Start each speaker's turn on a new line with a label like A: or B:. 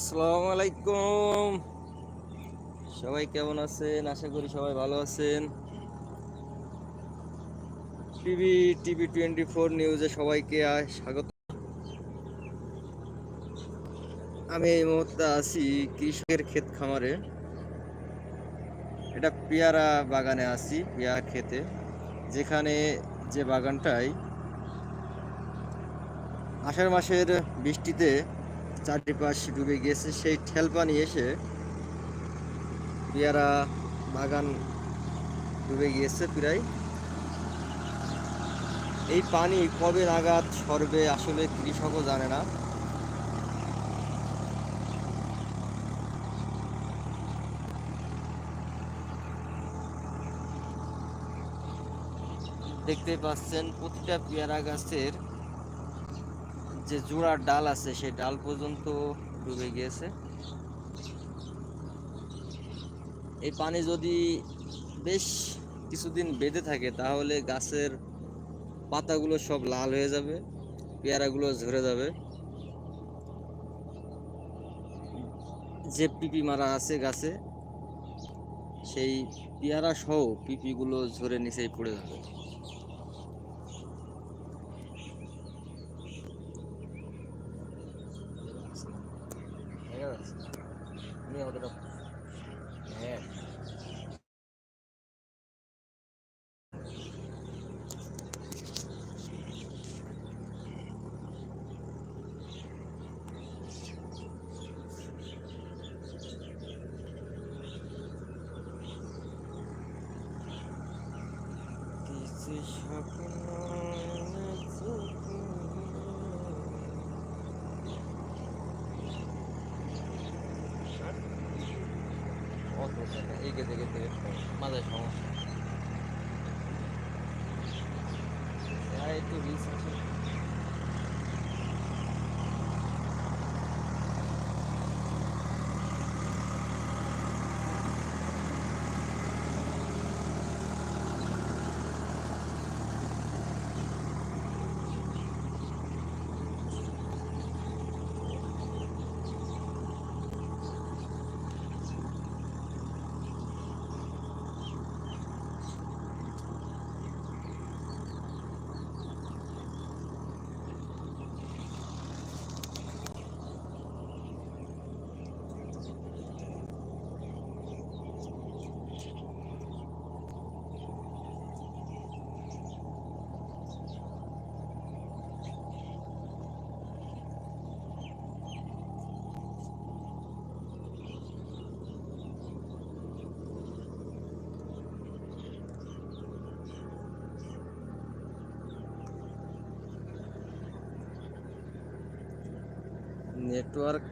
A: আসসালামু আলাইকুম। সবাই কেমন আছেন? আশা করি সবাই ভালো আছেন। টিভি টিভি টোয়েন্টি ফোর নিউজে সবাইকে স্বাগত। আমি এই মুহূর্তে আছি কৃষকের ক্ষেত খামারে। এটা পেয়ারা বাগানে আছি, পেয়ারা খেতে যেখানে যে বাগানটায় আষাঢ় মাসের বৃষ্টিতে চারিপাশ ডুবে গেছে। সেই ঠেল পানি এসে পেয়ারা বাগান ডুবে গিয়েছে প্রায়। এই পানি কবে নাগাদ সরবে আসলে কৃষকও জানে না। দেখতে পাচ্ছেন প্রতিটা পেয়ারা গাছের যে জোড়ার ডাল আছে, সেই ডাল পর্যন্ত ডুবে গিয়েছে। এই পানি যদি বেশ কিছুদিন বেঁধে থাকে, তাহলে গাছের পাতাগুলো সব লাল হয়ে যাবে, পেয়ারাগুলো ঝরে যাবে। যে পিপি মারা আছে গাছে, সেই পেয়ারা সহ পিপিগুলো ঝরে নিচেই পড়ে যাবে। 見事だ。ねえ。This is happening. টাকা এগে থেকে থেকে মাঝে সমস্যা। একটু রিস্ক আছে নেটওয়ার্ক